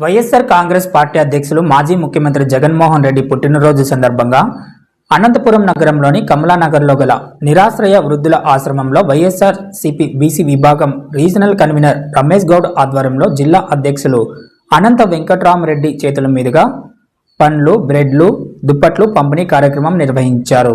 YSR Congress party అధ్యక్షులు మాజీ ముఖ్యమంత్రి జగన్మోహన్ రెడ్డి పుట్టినరోజు సందర్భంగా అనంతపురం నగరంలోని కమలానగర్లో గల నిరాశ్రయ వృద్ధుల ఆశ్రమంలో వైఎస్ఆర్ సిపి బీసీ విభాగం రీజనల్ కన్వీనర్ రమేష్ గౌడ్ ఆధ్వర్యంలో జిల్లా అధ్యక్షులు అనంత వెంకట్రామరెడ్డి చేతుల మీదుగా పండ్లు బ్రెడ్లు దుప్పట్లు పంపిణీ కార్యక్రమం నిర్వహించారు.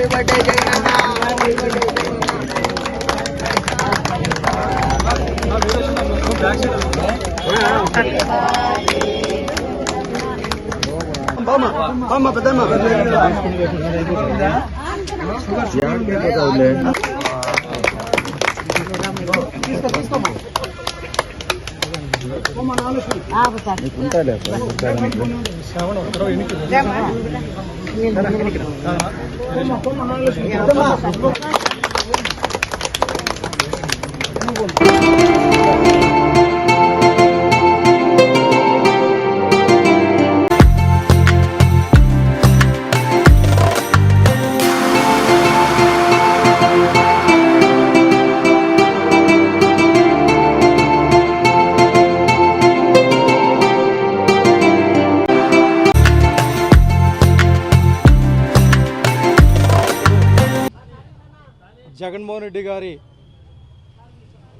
హ్యాపీ బర్త్డే జగనన్న బామ్మ బామ్మ పెద్దమ్మ Terima kasih. జగన్మోహన్ రెడ్డి గారి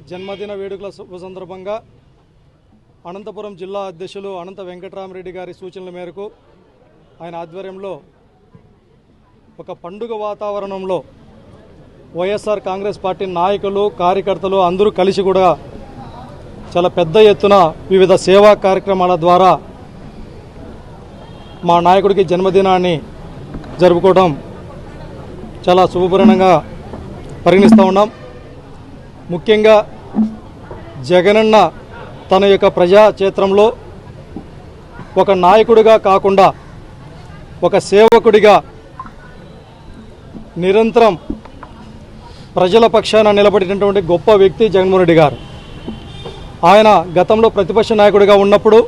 జన్మదిన వేడుకల శుభ సందర్భంగా అనంతపురం జిల్లా అధ్యక్షులు అనంత వెంకటరామరెడ్డి గారి సూచనల మేరకు ఆయన ఆధ్వర్యంలో ఒక పండుగ వాతావరణంలో వైఎస్ఆర్ కాంగ్రెస్ పార్టీ నాయకులు కార్యకర్తలు అందరూ కలిసి కూడా చాలా పెద్ద ఎత్తున వివిధ సేవా కార్యక్రమాల ద్వారా మా నాయకుడికి జన్మదినాన్ని జరుపుకోవడం చాలా శుభపూర్ణంగా పరిగణిస్తూ ఉన్నాం. ముఖ్యంగా జగనన్న తన యొక్క ప్రజాక్షేత్రంలో ఒక నాయకుడిగా కాకుండా ఒక సేవకుడిగా నిరంతరం ప్రజల పక్షాన నిలబడినటువంటి గొప్ప వ్యక్తి జగన్మోహన్ రెడ్డి గారు. ఆయన గతంలో ప్రతిపక్ష నాయకుడిగా ఉన్నప్పుడు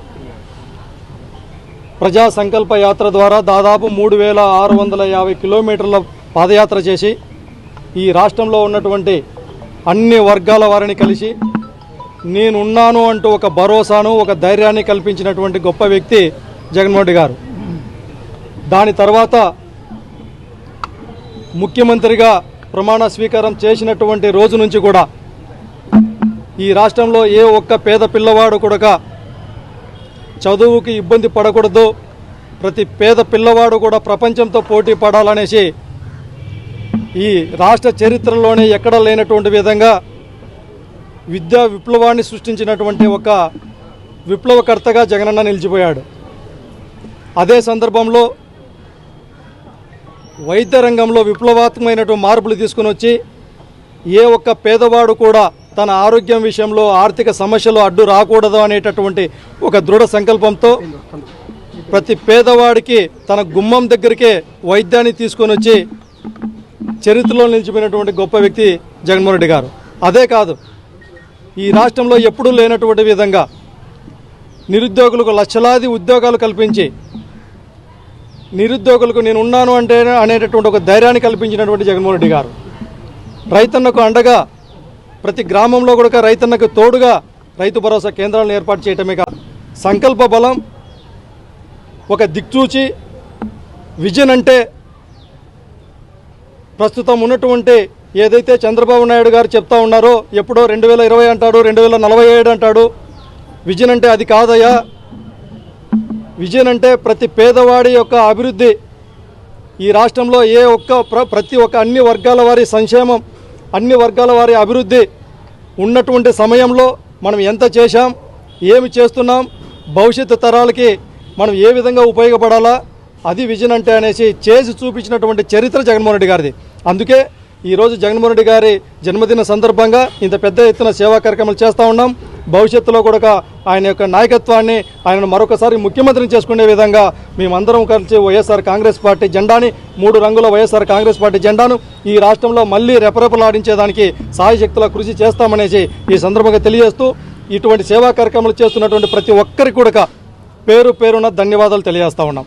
ప్రజా సంకల్ప యాత్ర ద్వారా దాదాపు మూడు వేల ఆరు వందల యాభై కిలోమీటర్ల పాదయాత్ర చేసి ఈ రాష్ట్రంలో ఉన్నటువంటి అన్ని వర్గాల వారిని కలిసి నేనున్నాను అంటూ ఒక భరోసాను ఒక ధైర్యాన్ని కల్పించినటువంటి గొప్ప వ్యక్తి జగన్మోహన్ రెడ్డి గారు. దాని తర్వాత ముఖ్యమంత్రిగా ప్రమాణ స్వీకారం చేసినటువంటి రోజు నుంచి కూడా ఈ రాష్ట్రంలో ఏ ఒక్క పేద పిల్లవాడు కూడా చదువుకి ఇబ్బంది పడకూడదు. ప్రతి పేద పిల్లవాడు కూడా ప్రపంచంతో పోటీ పడాలనేసి ఈ రాష్ట్ర చరిత్రలోనే ఎక్కడ లేనటువంటి విధంగా విద్యా విప్లవాన్ని సృష్టించినటువంటి ఒక విప్లవకర్తగా జగనన్న నిలిచిపోయాడు. అదే సందర్భంలో వైద్య రంగంలో విప్లవాత్మకమైనటువంటి మార్పులు తీసుకుని వచ్చి ఏ ఒక్క పేదవాడు కూడా తన ఆరోగ్యం విషయంలో ఆర్థిక సమస్యలు అడ్డు రాకూడదు అనేటటువంటి ఒక దృఢ సంకల్పంతో ప్రతి పేదవాడికి తన గుమ్మం దగ్గరికే వైద్యాన్ని తీసుకొని వచ్చి చరిత్రలో నిలిచిపోయినటువంటి గొప్ప వ్యక్తి జగన్మోహన్ రెడ్డి గారు. అదే కాదు ఈ రాష్ట్రంలో ఎప్పుడూ లేనటువంటి విధంగా నిరుద్యోగులకు లక్షలాది ఉద్యోగాలు కల్పించి నిరుద్యోగులకు నేను ఉన్నాను అంటే అనేటటువంటి ఒక ధైర్యాన్ని కల్పించినటువంటి జగన్మోహన్ రెడ్డి గారు. రైతన్నకు అండగా ప్రతి గ్రామంలో కూడా రైతన్నకు తోడుగా రైతు భరోసా కేంద్రాలను ఏర్పాటు చేయటమే కాదు సంకల్ప బలం ఒక దిక్చూచి విజన్ అంటే ప్రస్తుతం ఉన్నటువంటి ఏదైతే చంద్రబాబు నాయుడు గారు చెప్తా ఉన్నారో ఎప్పుడో రెండు వేల ఇరవై అంటాడు రెండు వేల నలభై ఏడు అంటాడు. విజన్ అంటే అది కాదయ్యా. విజన్ అంటే ప్రతి పేదవాడి యొక్క అభివృద్ధి. ఈ రాష్ట్రంలో ఏ ఒక్క ప్ర- ప్రతి ఒక్క అన్ని వర్గాల వారి సంక్షేమం అన్ని వర్గాల వారి అభివృద్ధి ఉన్నటువంటి సమయంలో మనం ఎంత చేశాం ఏమి చేస్తున్నాం భవిష్యత్తు తరాలకి మనం ఏ విధంగా ఉపయోగపడాలా అది విజన్ అంటే అనేసి చేసి చూపించినటువంటి చరిత్ర జగన్మోహన్ రెడ్డి గారిది. అందుకే ఈరోజు జగన్మోహన్ రెడ్డి గారి జన్మదిన సందర్భంగా ఇంత పెద్ద ఎత్తున సేవా కార్యక్రమాలు చేస్తూ ఉన్నాం. భవిష్యత్తులో కూడా ఆయన యొక్క నాయకత్వాన్ని ఆయనను మరొకసారి ముఖ్యమంత్రిని చేసుకునే విధంగా మేమందరం కలిసి వైఎస్ఆర్ కాంగ్రెస్ పార్టీ జెండాని మూడు రంగుల వైఎస్ఆర్ కాంగ్రెస్ పార్టీ జెండాను ఈ రాష్ట్రంలో మళ్ళీ రెపరెపలాడించేదానికి సాయశక్తుల కృషి చేస్తామనేసి ఈ సందర్భంగా తెలియజేస్తూ ఇటువంటి సేవా కార్యక్రమాలు చేస్తున్నటువంటి ప్రతి ఒక్కరికి కూడా పేరు పేరున ధన్యవాదాలు తెలియజేస్తా ఉన్నాం.